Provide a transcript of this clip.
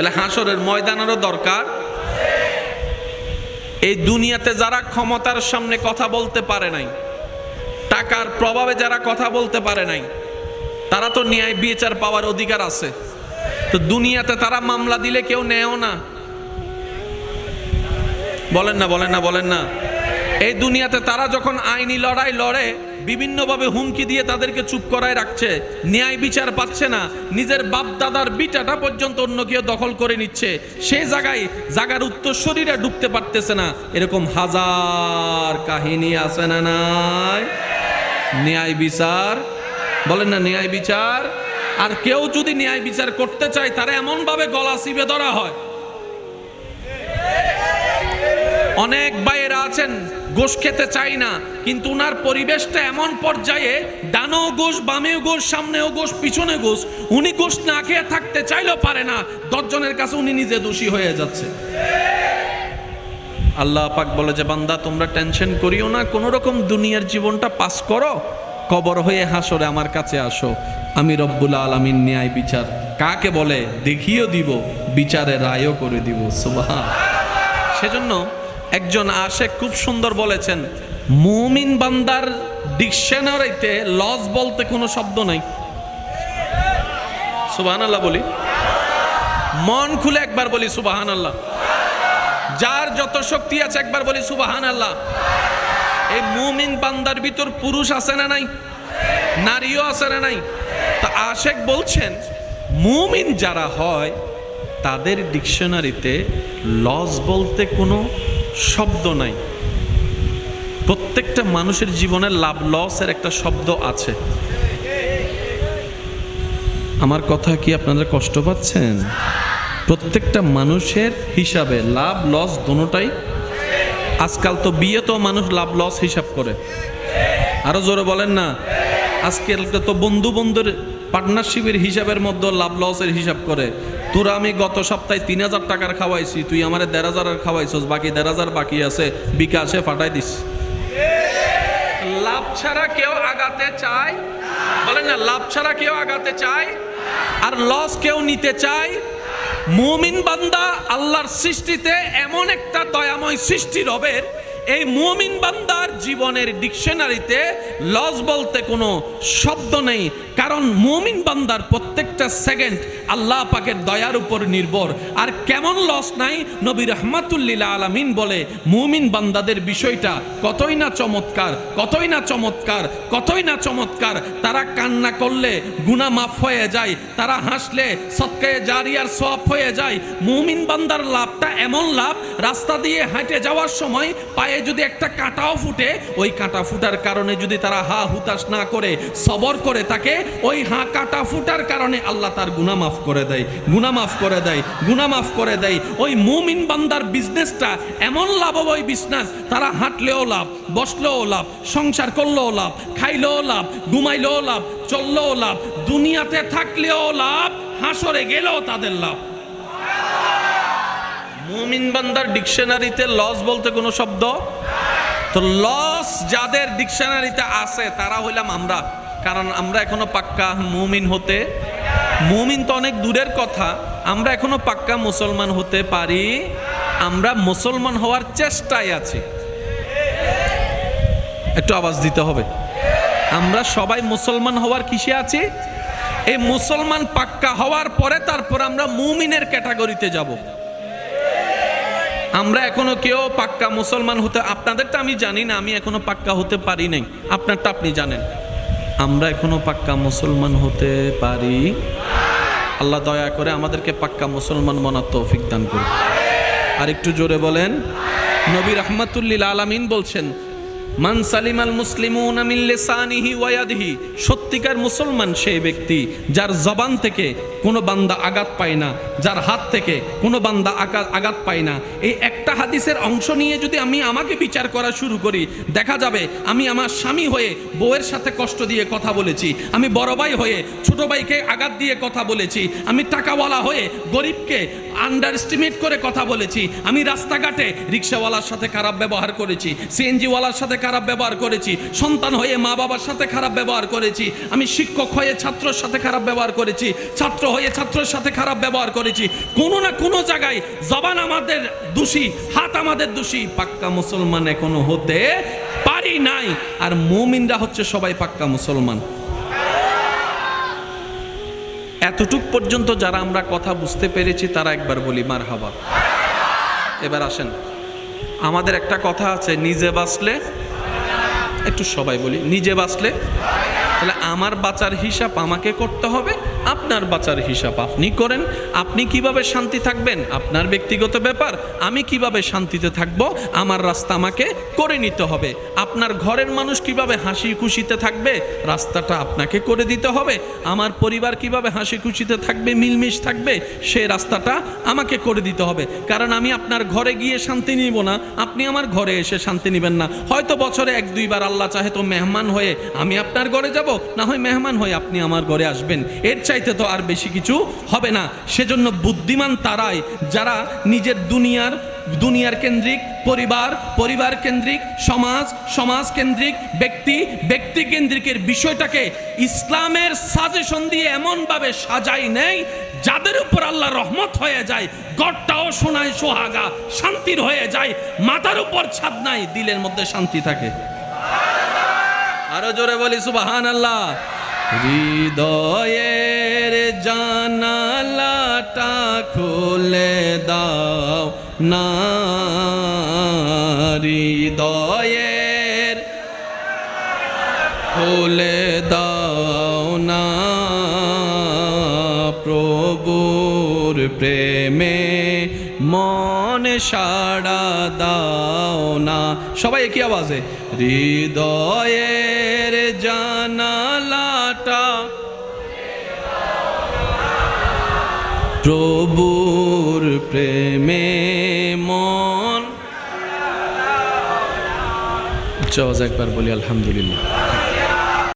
তাহলে হাসরের ময়দানেরও দরকার? এই দুনিয়াতে যারা ক্ষমতার সামনে কথা বলতে পারে নাই, টাকার প্রভাবে যারা কথা বলতে পারে নাই, তারা তো ন্যায় বিচার পাওয়ার অধিকার আছে। তো দুনিয়াতে তারা মামলা দিলে কেউ নেয়ও না। বলেন না বলেন না বলেন না। এই দুনিয়াতে তারা যখন আইনি লড়াই লড়ে বিভিন্নভাবে হুমকি দিয়ে তাদেরকে চুপ করায় রাখছে। ন্যায় বিচার পাচ্ছে না। নিজের বাপ দাদার বিটাটা পর্যন্ত অন্য কেউ দখল করে নিচ্ছে। সে জায়গায় জাগার উত্তরসূরিরা ঢুকতে পারতেছে না। এরকম হাজার কাহিনী আছে না নাই? ন্যায় বিচার? বলেন না ন্যায় বিচার? আর কেউ যদি ন্যায় বিচার করতে চায়, তারা এমনভাবে গলা চিপে ধরা হয়। অনেক ভাইয়েরা আছেন গোশ খেতে চাই না, কিন্তু উনার পরিবেশটা এমন পর্যায়ে, ডানেও গোশ, বামেও গোশ, সামনেও গোশ, পিছনে গোশ, উনি গোশ না খেয়ে থাকতে চাইলেও পারে না, দশজনের কাছে উনি নিজে দোষী হয়ে যাচ্ছে। আল্লাহ পাক বলে যে, বান্দা, তোমরা টেনশন করিও না কোনো রকম দুনিয়ার জীবনটা পাস করো, কবর হয়ে হাসরে আমার কাছে আসো। আমি রব্বুল আলমিন ন্যায় বিচার কাকে বলে, দেখিও দিব বিচারে রায়ও করে দিব সুবাহ সেজন্য একজন আশেক খুব সুন্দর বলেছেন, মুমিন বান্দার ডিকশনারিতে লস বলতে কোনো শব্দ নাই। সুবাহান আল্লাহ বলি। মন খুলে একবার বলি সুবাহান আল্লাহ যার যত শক্তি আছে একবার বলি সুবাহান আল্লাহ এই মুমিন বান্দার ভিতর পুরুষ আছে না নাই? নারীও আছে না নাই? তা আশেক বলছেন, মুমিন যারা হয়, তাদের ডিকশনারিতে লস বলতে কোনো শব্দ নাই। প্রত্যেকটা মানুষের জীবনে লাভ লসের একটা শব্দ আছে। আমার কথা কি আপনারা কষ্ট পাচ্ছেন? প্রত্যেকটা মানুষের হিসাবে লাভ লস দোনোটাই। আজকাল তো বিয়ে তো মানুষ লাভ লস হিসাব করে। আরও জোরে বলেন না। আজকাল তো বন্ধু বন্ধুর পার্টনারশিপের হিসাবের মধ্যে লাভ লসের হিসাব করে। তোরা আমি গত সপ্তাহে তিন হাজার টাকার খাওয়াইছি, তুই আমার দেড় হাজারের খাওয়াইছস, বাকি দেড় হাজার বাকি আছে, বিকাশে ফাটাই দিস। লাভ ছাড়া কেউ আগাতে চায়? বলেন না, লাভ ছাড়া কেউ আগাতে চায়? আর লস কেউ নিতে চায়? মুমিন বান্দা আল্লাহর সৃষ্টিতে এমন একটা দয়াময় সৃষ্টি রবের এই মুমিন বান্দার জীবনের ডিকশনারিতে লস বলতে কোনো শব্দ নেই, কারণ মুমিন বান্দার প্রত্যেকটা সেকেন্ড আল্লাহ পাকের দয়ার উপর নির্ভর। আর কেমন লস নাই? নবী রহমাতুল্লিলা আলামিন বলে, মুমিন বান্দাদের বিষয়টা কতই না চমৎকার, কতই না চমৎকার, কতই না চমৎকার, তারা কান্না করলে গুণা মাফ হয়ে যায়, তারা হাসলে সৎকায়ে জারিয়ার সব হয়ে যায়। মুমিন বান্দার লাভটা এমন লাভ, রাস্তা দিয়ে হাঁটে যাওয়ার সময় পায়ে যদি একটা কাঁটাও ফুটে, ওই কাঁটা ফুটার কারণে যদি তারা হা হুতাশ না করে, সবর করে তাকে ওই হা কাঁটা ফুটার কারণে আল্লাহ তার গুনা মাফ করে দেয় গুনা মাফ করে দেয় গুনা মাফ করে দেয়। ওই মুমিন বান্দার বিজনেসটা এমন লাভময় বিজনেস তারা হাঁটলেও লাভ, বসলেও লাভ, সংসার করলেও লাভ, খাইলেও লাভ, ঘুমাইলেও লাভ, চললেও লাভ, দুনিয়াতে থাকলেও লাভ, হাসরে গেলেও তাদের লাভ। মুমিন বান্দার ডিকশনারিতে লস বলতে কোনো শব্দ? তো লস যাদের ডিকশনারিতে আছে, তারা হইলাম আমরা। কারণ আমরা এখনও পাক্কা মুমিন হতে মুমিন তো অনেক দূরের কথা, আমরা এখনও পাক্কা মুসলমান হতে পারি, আমরা মুসলমান হওয়ার চেষ্টায় আছি। একটু আওয়াজ দিতে হবে। আমরা সবাই মুসলমান হওয়ার কিসে আছি? এই মুসলমান পাক্কা হওয়ার পরে তারপর আমরা মুমিনের ক্যাটাগরিতে যাব। আমরা এখনও কেউ পাক্কা মুসলমান হতে, আপনাদেরটা আমি জানি না, আমি এখনও পাক্কা হতে পারি নাই। আপনারটা আপনি জানেন। আমরা এখনও পাক্কা মুসলমান হতে পারি। আল্লাহ দয়া করে আমাদেরকে পাক্কা মুসলমান মনার তৌফিক দান করুন। আর একটু জোরে বলেন, নবী রহমাতুল্লিল আলামিন বলছেন, মান সালিমাল মুসলিমুন মিন লিসানিহি ওয়া ইয়াদিহি। সত্যিকার মুসলমান সেই ব্যক্তি যার জবান থেকে কোনো বান্দা আঘাত পায় না, যার হাত থেকে কোনো বান্দা আঘাত আঘাত পায় না। এই একটা হাদিসের অংশ নিয়ে যদি আমি আমাকে বিচার করা শুরু করি, দেখা যাবে আমি আমার স্বামী হয়ে বউয়ের সাথে কষ্ট দিয়ে কথা বলেছি, আমি বড় ভাই হয়ে ছোট ভাইকে আঘাত দিয়ে কথা বলেছি, আমি টাকাওয়ালা হয়ে গরিবকে আন্ডার এস্টিমেট করে কথা বলেছি, আমি রাস্তাঘাটে রিক্সাওয়ালার সাথে খারাপ ব্যবহার করেছি, সিএনজিওয়ালার সাথে খারাপ ব্যবহার করেছি, সন্তান হয়ে মা বাবার সাথে খারাপ ব্যবহার করেছি, আমি শিক্ষক হয়ে ছাত্রর সাথে খারাপ ব্যবহার করেছি, ছাত্র হয়ে ছাত্রের সাথে খারাপ ব্যবহার করেছি। কোনো না কোনো জায়গায় জবান আমাদের দোষী, হাত আমাদের দোষী। পাক্কা মুসলমান এখনও হতে পারি নাই। আর মুমিনরা হচ্ছে সবাই পাক্কা মুসলমান। এতটুক পর্যন্ত যারা আমরা কথা বুঝতে পেরেছি, তারা একবার বলি মার হাবা এবার আসেন। আমাদের একটা কথা আছে, নিজে বাঁচলে, একটু সবাই বলি, নিজে বাঁচলে, তাহলে আমার বাঁচার হিসাব আমাকে করতে হবে আপনার বাঁচার হিসাব আপনি করেন। আপনি কীভাবে শান্তি থাকবেন? আপনার ব্যক্তিগত ব্যাপার। আমি কীভাবে শান্তিতে থাকব? আমার রাস্তা আমাকে করে নিতে হবে। আপনার ঘরের মানুষ কীভাবে হাসি খুশিতে থাকবে? রাস্তাটা আপনাকে করে দিতে হবে। আমার পরিবার কীভাবে হাসি খুশিতে থাকবে? মিলমিশ থাকবে? সেই রাস্তাটা আমাকে করে দিতে হবে। কারণ আমি আপনার ঘরে গিয়ে শান্তি নিব না। আপনি আমার ঘরে এসে শান্তি নেবেন না। হয়তো বছরে এক, দুইবার আল্লাহ চাহে তো মেহমান হয়ে আমি আপনার ঘরে যাব। না হয় মেহমান হয়ে আপনি আমার ঘরে আসবেন। এর চাইতে তো আর বেশি কিছু হবে না। সেজন্য বুদ্ধিমান তারাই, যারা নিজের দুনিয়ার দুনিয়ার কেন্দ্রিক, পরিবার পরিবার কেন্দ্রিক, সমাজ সমাজ কেন্দ্রিক, ব্যক্তি ব্যক্তি কেন্দ্রিকের বিষয়টাকে ইসলামের সাজেশন দিয়ে এমনভাবে সাজাই নেই, যাদের উপর আল্লাহ রহমত হয়ে যায়, গড়টাও শোনায় সোহাগা, শান্তির হয়ে যায়, মাথার উপর ছাদ নাই, দিলের মধ্যে শান্তি থাকে। আরও জোরে বলি সুবাহান আল্লাহ হৃদয়ের জানালাটা খুলে দাও না হৃদয়ের খুলে দাও না প্রভুর প্রেমে, মন সাড়া দাও না। সবাই একই আওয়াজে? হৃদয়ের জানালাটা প্রভুর প্রেমে মন। চজ একবার বলি আলহামদুলিল্লাহ।